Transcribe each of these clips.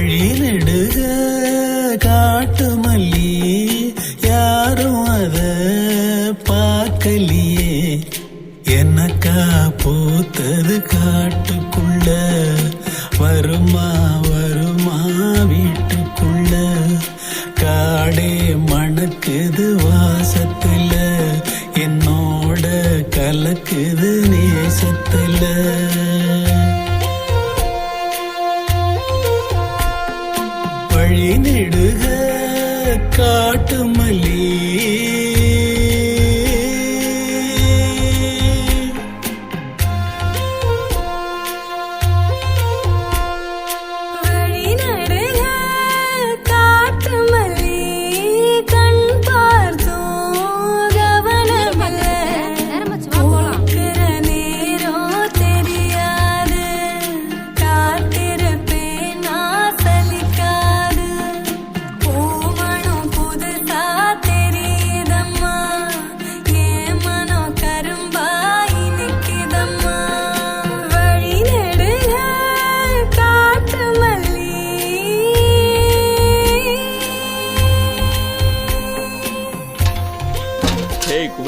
வழியிலிடுக காட்டு மல்லி யாரும் அத பார்க்கலையே. எனக்கா பூத்தது காட்டுக்குள்ள? வருமா வருமா வீட்டுக்குள்ள? காடே மணக்குது வாசத்துல என்னோட கலக்குது நேசத்துல. காட்டு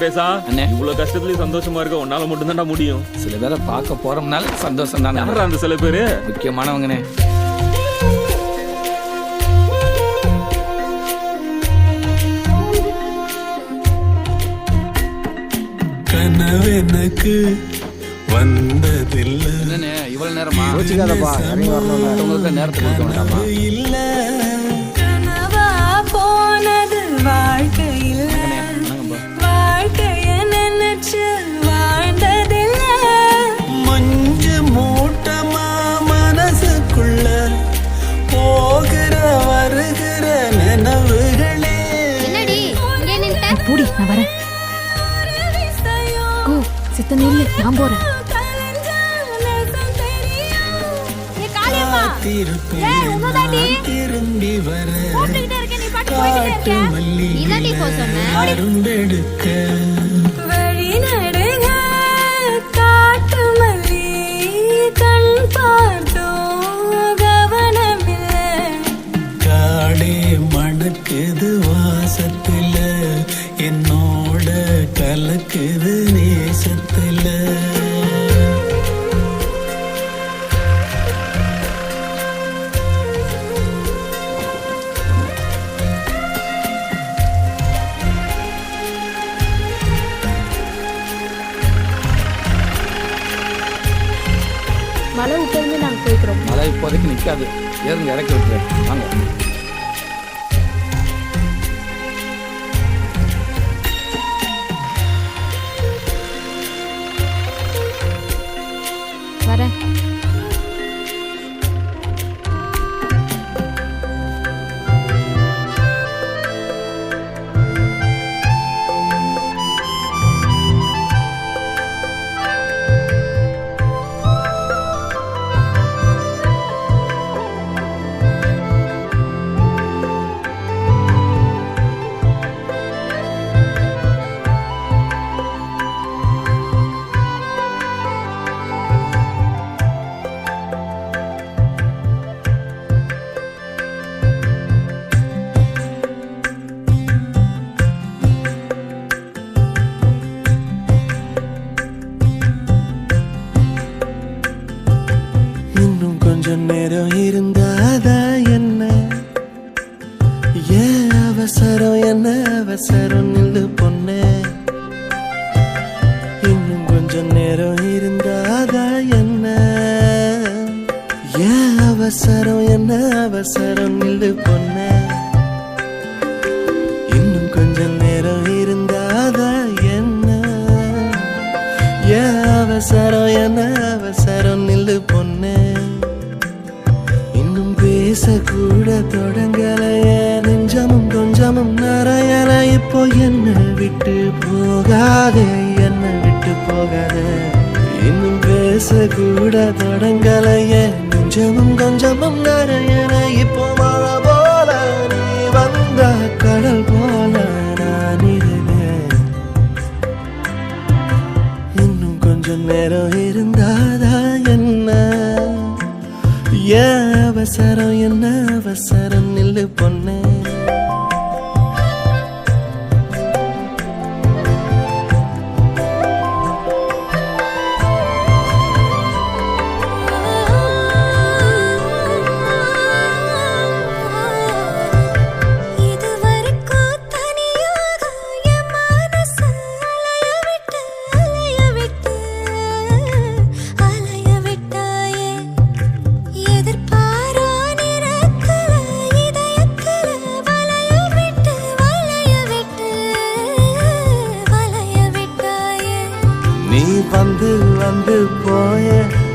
குமரேசா அண்ணே. இவ்வளவு கஷ்டத்துலயும் சந்தோஷமா இருக்க உன்னால மட்டும்தான்டா முடியும். சில பேரை பார்க்க போறோம்னால சந்தோஷம் தானே. அந்த சில பேரு? முக்கியமானவங்கண்ணே கனவெனக்கு வந்ததில்லை. இவ்வளவு நேரமா? யோசிக்காதப்பா நேரத்துக்கு இல்ல. சித்த நில்லு நான் போறேன். திரும்பி வர காட்டு மல்லி அரும்பெடுக்க வழி காட்டு மல்லி கண் காடே மணக்குது வாசத்துல. என்னோட கலக்குது. நேசத்துல மழை இப்போதைக்கு நிக்காது. ஏறுங்க இறக்கி அவசரம் என்ன அவசரம்? நில்லு பொண்ணே. இன்னும் கொஞ்சம் நேரம் இருந்தாத என்ன? ஏன் அவசரம் என்ன அவசரம்? நில்லு பொண்ணு. இன்னும் பேசக்கூட தொடங்கலையே. நெஞ்சமும் கொஞ்சமும் நிறையல இப்போ என்ன விட்டு போகாதே என்ன விட்டு போகாதே. இன்னும் பேசக்கூட தொடங்கலையே. நெஞ்சமும் கொஞ்சமும் நிறையல இப்போ மழை போல நீ வந்த கடல் போல நான் இருந்தேன். இன்னும் கொஞ்சம் நேரம் இருந்தாதா என்ன? ஏன் அவசரம் என்ன அவசரம்? நில்லு பொண்ணே.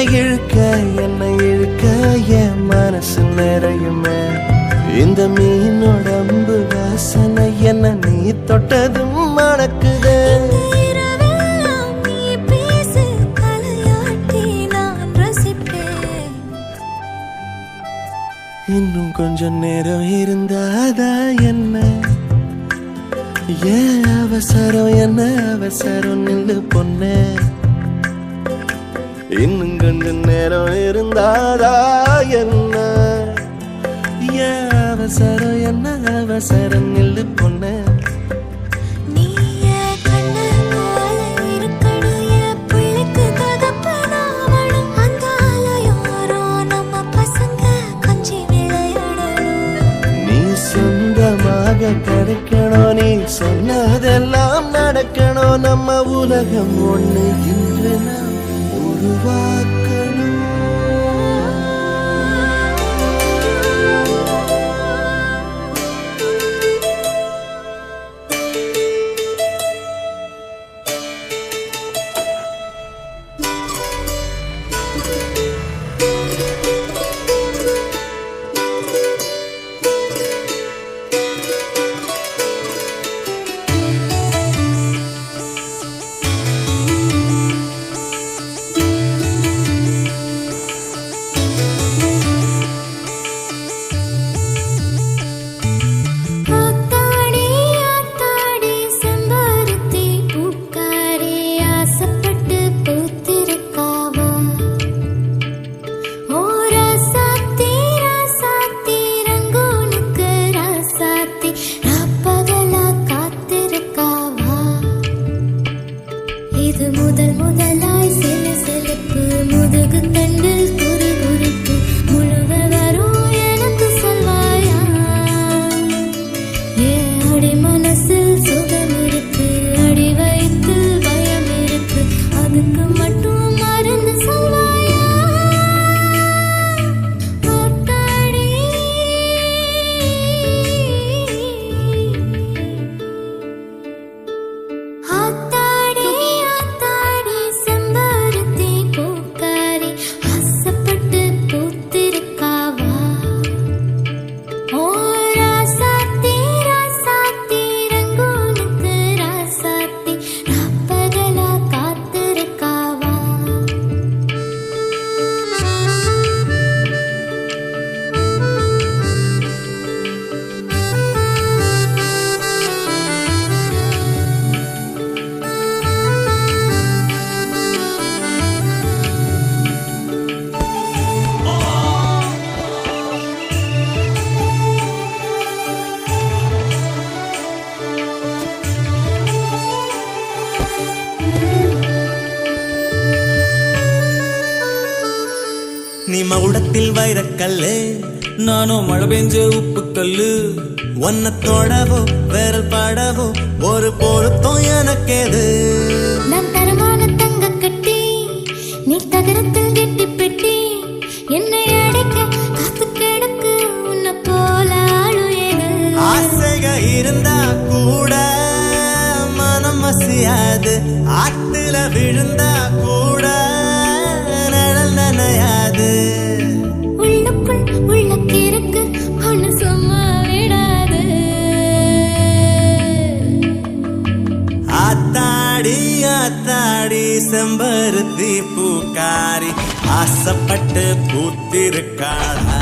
என்னை இழுக்க என்னை இழுக்க என் மனசு நிறையுமே. இந்த மீனோடம்பு வாசனை என்ன நீ தொட்டதும் மணக்குதே. இன்னும் கொஞ்சம் நேரம் இருந்தாதா என்ன? ஏன் அவசரம் என்ன அவசரம் நின்று பொண்ணு. இன்னும் கொஞ்சம் நேரம் இருந்தாதா என்ன? அவசரம் என்ன அவசரம் நில்லு பொண்ணு? கிடைக்கணும் நீ சொன்னதெல்லாம் நடக்கணும். நம்ம உலகம் ஒண்ணு இன்று நான் walk கூடத்தில் வைரக்கல்லு நானும் மழை பெஞ்ச உப்பு கல்லு ஒன்ன தொடவோ விரல் பாடவோ ஒரு பொருத்தம் எனக்கேது. நான் தரமான தங்க கட்டி நீ தகரத்தில் கெட்டி பெட்டி. என்னை அடைக்க காத்து கிடக்கு உன்னை போல ஆசைக இருந்தா கூட மனம் அசையாது. ஆத்துல விழுந்தா கூட நனையாது உள்ளுக்குள் உள்ள கிறுக்கு ஒண்ணு சும்மா விடாது. ஆத்தாடி ஆத்தாடி செம்பருத்தி பூக்காரி ஆசைப்பட்டு பூத்திருக்காளா